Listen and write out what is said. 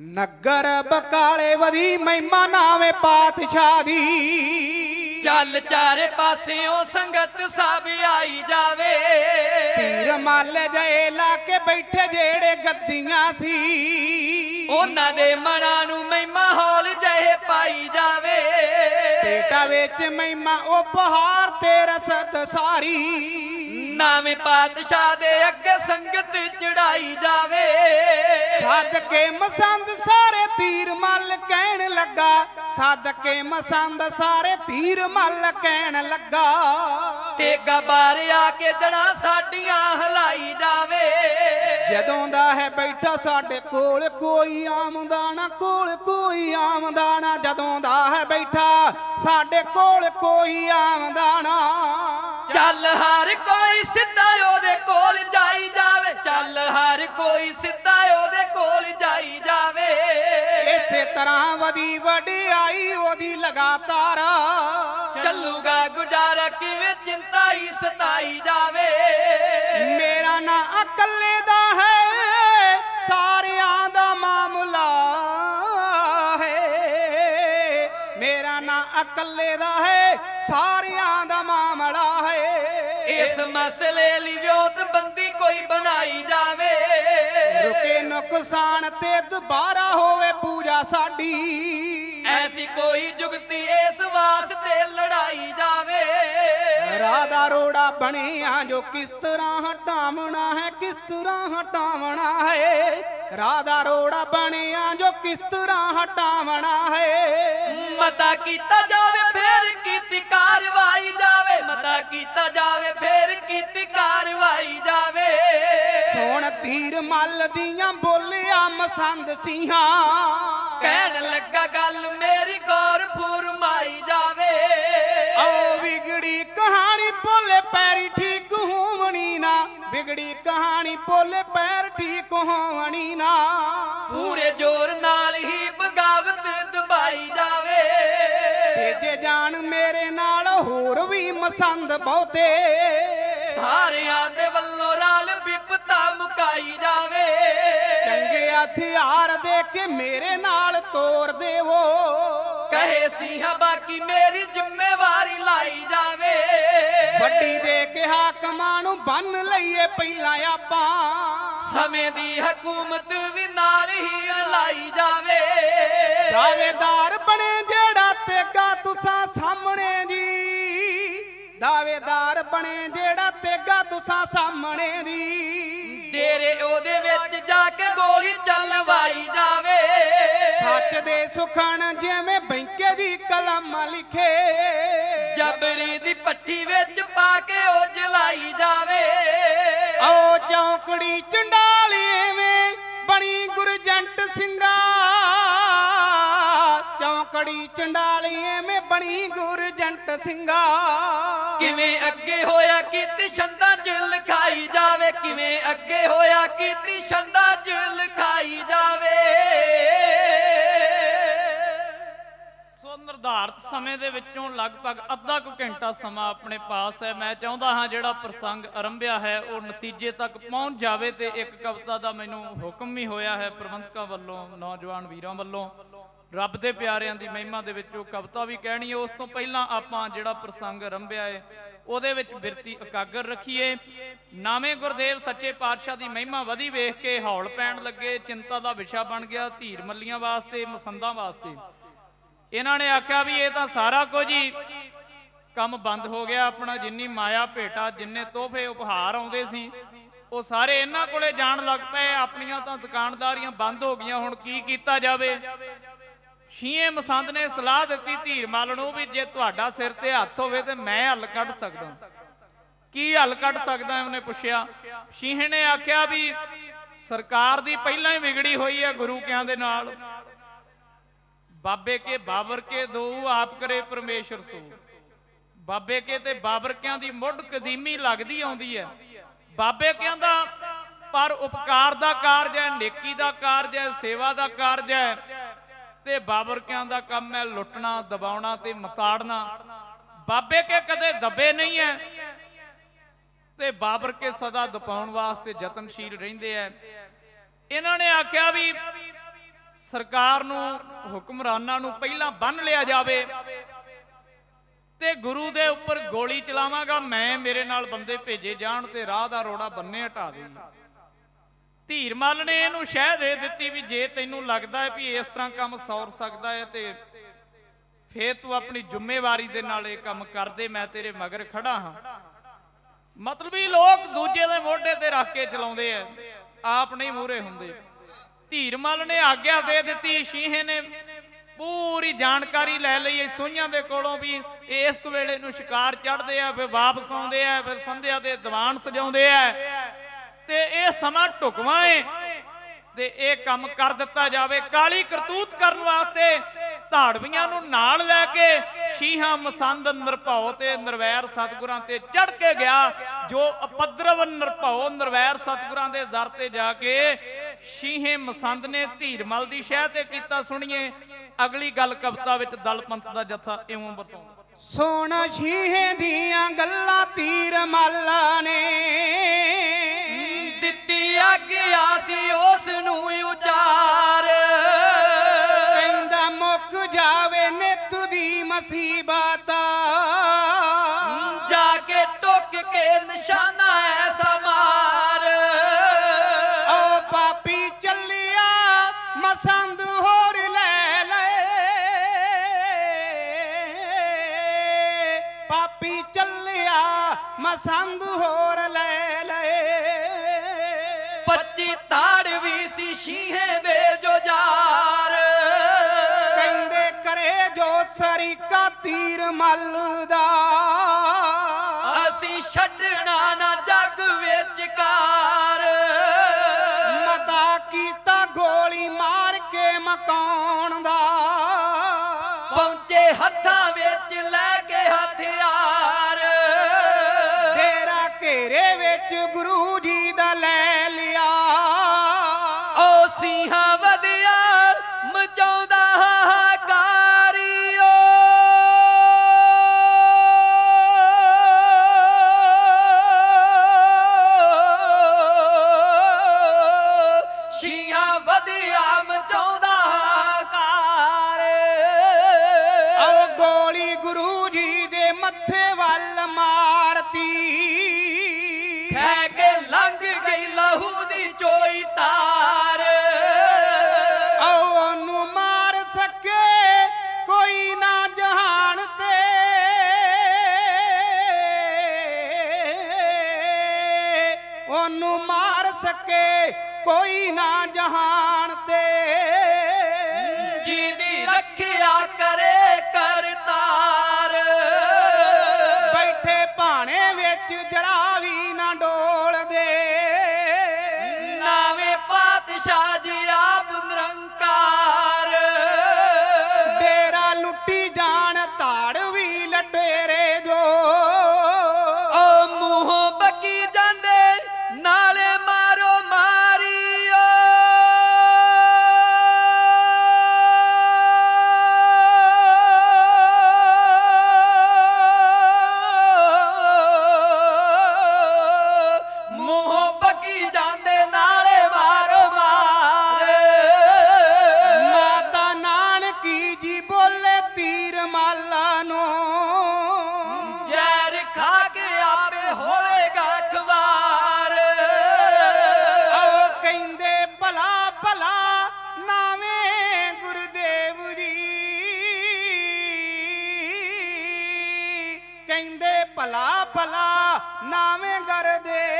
ਨਗਰ ਬਕਾਲੇ ਵਦੀ ਮਹਿਮਾ ਨਾਵੇਂ ਪਾਤਸ਼ਾਹ ਦੀ। ਚੱਲ ਚਾਰੇ ਪਾਸਿਓਂ ਸੰਗਤ ਸਭ ਆਈ ਜਾਵੇ। ਤੀਰ ਮੱਲ ਜਏ ਲਾ ਕੇ ਬੈਠੇ ਜਿਹੜੇ ਗੱਦੀਆਂ ਸੀ। ਉਹਨਾਂ ਦੇ ਮਨਾਂ ਨੂੰ ਮਹਿਮਾ ਹੌਲ ਜਹੇ ਪਾਈ ਜਾਵੇ। ਪੇਟਾ ਵਿੱਚ ਮਹਿਮਾ ਉਪਹਾਰ ਤੇ ਰਸਦ ਸਾਰੀ। ਨਾਵੇਂ ਪਾਤਸ਼ਾਹ ਦੇ ਅੱਗੇ ਸੰਗਤ ਚੜਾਈ ਜਾਵੇ। ਸੱਦ ਕੇ ਮਸੰਦ ਸਾਰੇ ਤੀਰ ਮੱਲ ਕਹਿਣ ਲੱਗਾ। ਸੱਦ ਕੇ ਮਸੰਦ ਸਾਰੇ ਤੀਰ ਮੱਲ ਕਹਿਣ ਲੱਗਾ। ਤੇਗਾ ਬਾਰ ਆ ਕੇ ਜੜਾ ਸਾਡੀਆਂ ਹਲਾਈ ਜਾਵੇ। ਜਦੋਂ ਦਾ ਹੈ ਬੈਠਾ ਸਾਡੇ ਕੋਲ ਕੋਈ ਆਮਦਾਨਾ ਕੋਲ ਕੋਈ ਆਮਦਾਨਾ ਜਦੋਂ ਦਾ ਹੈ ਬੈਠਾ ਸਾਡੇ ਕੋਲ ਕੋਈ ਆਮਦਾਨਾ ਚੱਲ ਹਰ ਕੋਈ ਸਿੱਧਾ ਉਹਦੇ ਕੋਲ ਜਾਈ ਜਾਵੇ। ਚੱਲ ਹਰ ਕੋਈ ਸਿੱਧਾ ਉਹਦੇ ਕੋਲ ਜਾਈ ਜਾਵੇ। ਇਸੇ ਤਰ੍ਹਾਂ ਵਧੀ ਵਡਿਆਈ ਉਹਦੀ ਲਗਾਤਾਰ। ਚੱਲੂਗਾ ਗੁਜ਼ਾਰਾ ਕਿਵੇਂ ਚਿੰਤਾ ਹੀ ਸਤਾਈ ਜਾਵੇ। ਮੇਰਾ ਨਾਂ ਇਕੱਲੇ ਦਾ ਹੈ ਸਾਰਿਆਂ ਦਾ ਮਾਮਲਾ ਹੈ। ਮੇਰਾ ਨਾਂ ਇਕੱਲੇ ਦਾ ਹੈ ਸਾਰਿਆਂ ਦਾ ਮਾਮਲਾ ਹੈ। ਇਸ ਮਸਲੇ ਲਈ ਵਿਉਤ ਬੰਦੀ ਕੋਈ ਬਣਾਈ ਜਾਵੇ। ਰੁਕੇ ਨੁਕਸਾਨ ਤੇ ਦੁਬਾਰਾ ਹੋਵੇ ਪੂਜਾ ਸਾਡੀ। ਐਸੀ ਕੋਈ ਜੁਗਤੀ ਇਸ ਵਾਸਤੇ ਲੜਾਈ ਜਾਵੇ। ਰਾਦਾ ਰੋੜਾ ਬਣਿਆ ਜੋ ਕਿਸ ਤਰ੍ਹਾਂ ਹਟਾਵਣਾ ਹੈ ਕਿਸ ਤਰ੍ਹਾਂ ਹਟਾਵਣਾ ਹੈ। ਰਾਦਾ ਰੋੜਾ ਬਣਿਆ ਜੋ ਕਿਸ ਤਰ੍ਹਾਂ ਹਟਾਵਣਾ ਹੈ। ਮਤਾ ਕੀਤਾ ਜਾਵੇ ਕੀਤਾ ਜਾਵੇ ਫੇਰ ਕੀਤੀ ਕਾਰਵਾਈ ਜਾਵੇ। ਸੋਣ ਧੀਰ ਮੱਲ ਦੀਆਂ ਬੋਲਿਆ ਮਸੰਦ ਸਿੰਘਾਂ ਕਹਿਣ ਲੱਗਾ ਗੱਲ ਮੇਰੀ ਗੌਰ ਫੁਰਮਾਈ ਜਾਵੇ। ਓ ਵਿਗੜੀ ਕਹਾਣੀ ਭੋਲੇ ਪੈਰੀ ਠੀਕ ਹੋਵਣੀ ਨਾ। ਵਿਗੜੀ ਕਹਾਣੀ ਭੋਲੇ ਪੈਰ ਠੀਕ ਹੋਵਣੀ ਨਾ। ਹੋਰ ਵੀ ਮਸੰਦ ਬਹੁਤੇ। ਸਾਰਿਆਂ ਦੇ ਵੱਲੋਂ ਰਲ ਵਿਪਤਾ ਮੁਕਾਈ ਜਾਵੇ। ਚੰਗੇ ਹਥਿਆਰ ਦੇ ਕੇ ਮੇਰੇ ਨਾਲ ਤੋਰ ਦੇਵੋ। ਕਹੇ ਸਿੰਘਾ ਬਾਕੀ ਮੇਰੀ ਜ਼ਿੰਮੇਵਾਰੀ ਲਾਈ ਜਾਵੇ। ਵੱਡੀ ਦੇ ਕੇ ਹਾਕਮਾਂ ਨੂੰ ਬੰਨ ਲਈਏ ਪਹਿਲਾਂ ਆਪਾਂ। ਸਮੇਂ ਦੀ ਹਕੂਮਤ ਵੀ ਨਾਲ ਹੀ ਰਲਾਈ ਜਾਵੇ। ਦਾਵੇਦਾਰ ਬਣੇ ਜਿਹੜਾ ਤੇਗਾ ਤੁਸਾਂ ਸਾਹਮਣੇ ਜੀ। ਦਾਵੇਦਾਰ ਬਣੇ ਜਿਹੜਾ ਤੇਗਾ ਤੁਸਾਂ ਸਾਹਮਣੇ ਦੀ ਡੇਰੇ ਉਹਦੇ ਵਿੱਚ ਜਾ ਕੇ ਗੋਲੀ ਚੱਲਵਾਈ ਜਾਵੇ। ਸੱਚ ਦੇ ਸੁਖਣ ਜਿਵੇਂ ਬੈਂਕੇ ਦੀ ਕਲਮ ਲਿਖੇ। ਜਬਰੀ ਦੀ ਪੱਠੀ ਵਿੱਚ ਪਾ ਕੇ ਉਹ ਜਲਾਈ ਜਾਵੇ। ਓ ਚੌਂਕੜੀ ਚੰਡਾਲੀ ਵੇਂ ਬਣੀ ਗੁਰਜੰਟ ਸਿੰਘਾ ਚੌਂਕੜੀ ਚੰਡਾਲੀ ਵੇਂ ਬਣੀ ਗੁਰਜੰਟ ਸਿੰਘਾ। ਕਿਵੇਂ ਅੱਗੇ ਹੋਇਆ ਕੀਤੀ ਛੰਦਾਂ ਚ ਲਿਖਾਈ ਜਾਵੇ ਕਿਵੇਂ ਅੱਗੇ ਹੋਇਆ ਕੀਤੀ ਛੰਦਾਂ ਚ ਲਿਖਾਈ ਜਾਵੇ। ਸੋ ਨਿਰਧਾਰਤ ਸਮੇਂ ਦੇ ਵਿੱਚੋਂ ਲਗਭਗ ਅੱਧਾ ਕੁ ਘੰਟਾ ਸਮਾਂ ਆਪਣੇ ਪਾਸ ਹੈ। ਮੈਂ ਚਾਹੁੰਦਾ ਹਾਂ ਜਿਹੜਾ ਪ੍ਰਸੰਗ ਆਰੰਭਿਆ ਹੈ ਉਹ ਨਤੀਜੇ ਤੱਕ ਪਹੁੰਚ ਜਾਵੇ ਤੇ ਇੱਕ ਕਵਿਤਾ ਦਾ ਮੈਨੂੰ ਹੁਕਮ ਵੀ ਹੋਇਆ ਹੈ ਪ੍ਰਬੰਧਕਾਂ ਵੱਲੋਂ ਨੌਜਵਾਨ ਵੀਰਾਂ ਵੱਲੋਂ। ਰੱਬ ਦੇ ਪਿਆਰਿਆਂ ਦੀ ਮਹਿਮਾ ਦੇ ਵਿੱਚ ਉਹ ਕਵਿਤਾ ਵੀ ਕਹਿਣੀ ਹੈ। ਉਸ ਤੋਂ ਪਹਿਲਾਂ ਆਪਾਂ ਜਿਹੜਾ ਪ੍ਰਸੰਗ ਆਰੰਭਿਆ ਹੈ, ਉਹਦੇ ਵਿੱਚ ਬਿਰਤੀ ਇਕਾਗਰ ਰੱਖੀਏ। ਨਾਵੇਂ ਗੁਰਦੇਵ ਸੱਚੇ ਪਾਤਸ਼ਾਹ ਦੀ ਮਹਿਮਾ ਵਧੀ ਵੇਖ ਕੇ ਹੌਲ ਪੈਣ ਲੱਗੇ। ਚਿੰਤਾ ਦਾ ਵਿਸ਼ਾ ਬਣ ਗਿਆ ਧੀਰ ਮੱਲੀਆਂ ਵਾਸਤੇ, ਮਸੰਦਾਂ ਵਾਸਤੇ। ਇਹਨਾਂ ਨੇ ਆਖਿਆ ਵੀ ਇਹ ਤਾਂ ਸਾਰਾ ਕੁਝ ਹੀ ਕੰਮ ਬੰਦ ਹੋ ਗਿਆ। ਆਪਣਾ ਜਿੰਨੀ ਮਾਇਆ, ਭੇਟਾ, ਜਿੰਨੇ ਤੋਹਫੇ, ਉਪਹਾਰ ਆਉਂਦੇ ਸੀ, ਉਹ ਸਾਰੇ ਇਹਨਾਂ ਕੋਲੇ ਜਾਣ ਲੱਗ ਪਏ। ਆਪਣੀਆਂ ਤਾਂ ਦੁਕਾਨਦਾਰੀਆਂ ਬੰਦ ਹੋ ਗਈਆਂ। ਹੁਣ ਕੀ ਕੀਤਾ ਜਾਵੇ? ਸ਼ੀਏ ਮਸੰਦ ਨੇ ਸਲਾਹ ਦਿੱਤੀ ਧੀਰ ਮੱਲ ਨੂੰ ਵੀ ਜੇ ਤੁਹਾਡਾ ਸਿਰ ਤੇ ਹੱਥ ਹੋਵੇ ਤੇ ਮੈਂ ਹੱਲ ਕੱਢ ਸਕਦਾ। ਕੀ ਹੱਲ ਕੱਢ ਸਕਦਾ ਉਹਨੇ ਪੁੱਛਿਆ। ਸ਼ੀਹੇ ਨੇ ਆਖਿਆ ਵੀ ਸਰਕਾਰ ਦੀ ਪਹਿਲਾਂ ਹੀ ਵਿਗੜੀ ਹੋਈ ਹੈ ਗੁਰੂ ਕਿਆਂ ਦੇ ਨਾਲ। ਬਾਬੇ ਕੇ ਬਾਬਰ ਕੇ ਦੋ ਆਪ ਕਰੇ ਪਰਮੇਸ਼ਰ ਸੋ। ਬਾਬੇ ਕੇ ਤੇ ਬਾਬਰ ਕਿਆਂ ਦੀ ਮੁੱਢ ਕਦੀਮੀ ਲੱਗਦੀ ਆਉਂਦੀ ਹੈ। ਬਾਬੇ ਕਿਆਂ ਦਾ ਪਰ ਉਪਕਾਰ ਦਾ ਕਾਰਜ ਹੈ, ਨੇਕੀ ਦਾ ਕਾਰਜ ਹੈ, ਸੇਵਾ ਦਾ ਕਾਰਜ ਹੈ। ਤੇ ਬਾਬਰਕਿਆਂ ਦਾ ਕੰਮ ਹੈ ਲੁੱਟਣਾ, ਦਬਾਉਣਾ ਤੇ ਮਤਾੜਨਾ। ਬਾਬੇ ਕੇ ਕਦੇ ਦੱਬੇ ਨਹੀਂ ਹੈ ਤੇ ਬਾਬਰ ਕੇ ਸਦਾ ਦਪਾਉਣ ਵਾਸਤੇ ਯਤਨਸ਼ੀਲ ਰਹਿੰਦੇ ਐ। ਇਹਨਾਂ ਨੇ ਆਖਿਆ ਵੀ ਸਰਕਾਰ ਨੂੰ, ਹੁਕਮਰਾਨਾਂ ਨੂੰ ਪਹਿਲਾਂ ਬੰਨ ਲਿਆ ਜਾਵੇ। ਤੇ ਗੁਰੂ ਦੇ ਉੱਪਰ ਗੋਲੀ ਚਲਾਵਾਂਗਾ, ਮੈਂ ਮੇਰੇ ਨਾਲ ਬੰਦੇ ਭੇਜੇ ਜਾਣ ਤੇ ਰਾਹ ਦਾ ਰੋੜਾ ਬੰਨੇ ਹਟਾ ਦੇ ਧੀਰਮਲ ਨੇ ਇਹਨੂੰ ਸ਼ਹਿ ਦੇ ਦਿੱਤੀ ਵੀ ਜੇ ਤੈਨੂੰ ਲੱਗਦਾ ਹੈ ਵੀ ਇਸ ਤਰ੍ਹਾਂ ਕੰਮ ਸੌਰ ਸਕਦਾ ਹੈ ਤੇ ਫੇਰ ਤੂੰ ਆਪਣੀ ਜ਼ਿੰਮੇਵਾਰੀ ਦੇ ਨਾਲ ਇਹ ਕੰਮ ਕਰਦੇ ਮੈਂ ਤੇਰੇ ਮਗਰ ਖੜਾ ਹਾਂ। ਮਤਲਬੀ ਲੋਕ ਦੂਜੇ ਦੇ ਮੋਢੇ ਤੇ ਰੱਖ ਕੇ ਚਲਾਉਂਦੇ ਆ, ਆਪ ਨਹੀਂ ਮੂਰੇ ਹੁੰਦੇ। ਧੀਰਮਲ ਨੇ ਆਗਿਆ ਦੇ ਦਿੱਤੀ, ਸ਼ੀਹੇ ਨੇ ਪੂਰੀ ਜਾਣਕਾਰੀ ਲੈ ਲਈ, ਇਹ ਸੋਈਆਂ ਦੇ ਕੋਲੋਂ ਵੀ ਇਸ ਵੇਲੇ ਨੂੰ ਸ਼ਿਕਾਰ ਚੜਦੇ ਆ, ਫਿਰ ਵਾਪਸ ਆਉਂਦੇ ਆ, ਫਿਰ ਸੰਧਿਆ ਦੇ ਦੀਵਾਨ ਸਜਾਉਂਦੇ ਆ। ਤੇ ਇਹ ਸਮਾਂ ਢੁਕਵਾਂ ਏ ਤੇ ਇਹ ਕੰਮ ਕਰ ਦਿੱਤਾ ਜਾਵੇ। ਕਾਲੀ ਕਰਤੂਤ ਕਰਨ ਵਾਸਤੇ ਧਾੜਵੀਆਂ ਨੂੰ ਨਾਲ ਲੈ ਕੇ ਸ਼ੀਹਾਂ ਮਸੰਦ ਨਿਰਭਉ ਤੇ ਨਿਰਵੈਰ ਸਤਿਗੁਰਾਂ ਤੇ ਚੜ ਕੇ ਗਿਆ, ਜੋ ਅਪਦਰਵ ਨਿਰਭਉ, ਨਿਰਵੈਰ ਸਤਿਗੁਰਾਂ ਦੇ ਦਰ ਤੇ ਜਾ ਕੇ ਸ਼ੀਹੇ ਮਸੰਦ ਨੇ ਧੀਰਮਲ ਦੀ ਸ਼ਹਿ ਤੇ ਕੀਤਾ ਸੁਣੀਏ। ਅਗਲੀ ਗੱਲ ਕਵਿਤਾ ਵਿੱਚ ਦਲ ਪੰਥ ਦਾ ਜਥਾ ਇਉਂ ਬਤਾਉਂਦਾ। ਸੋਨਾ ਸ਼ੀਹੇ ਦੀਆਂ ਗੱਲਾਂ ਤੀਰ ਮਾਲਾ ਨੇ। ਮਸੰਦ ਹੋਰ ਲੈ ਲੈ ਪੱਚੀ ਤਾੜ ਵੀ ਸੀ ਸ਼ੀਹੇ ਦੇ ਜੋ ਜਾਰ। ਕਹਿੰਦੇ ਕਰੇ ਜੋ ਸਰੀਕਾ ਤੀਰ ਮੱਲਦਾ। ਅਸੀਂ ਛੱਡਣਾ ਨਾ ਜੱਗ ਵਿੱਚ ਕਾਰ। ਮਤਾ ਕੀਤਾ ਗੋਲੀ ਮਾਰ ਕੇ ਮਕਾਉਣ ਦਾ। ਪਹੁੰਚੇ ਹੱਥਾਂ ਵਿੱਚ ਲੈ ਮਾਰ ਕੋਈ ਨਾ ਜਹਾਨ ਤੇ। ਭਲਾ ਭਲਾ ਨਾਵੇਂ ਗੁਰਦੇਵ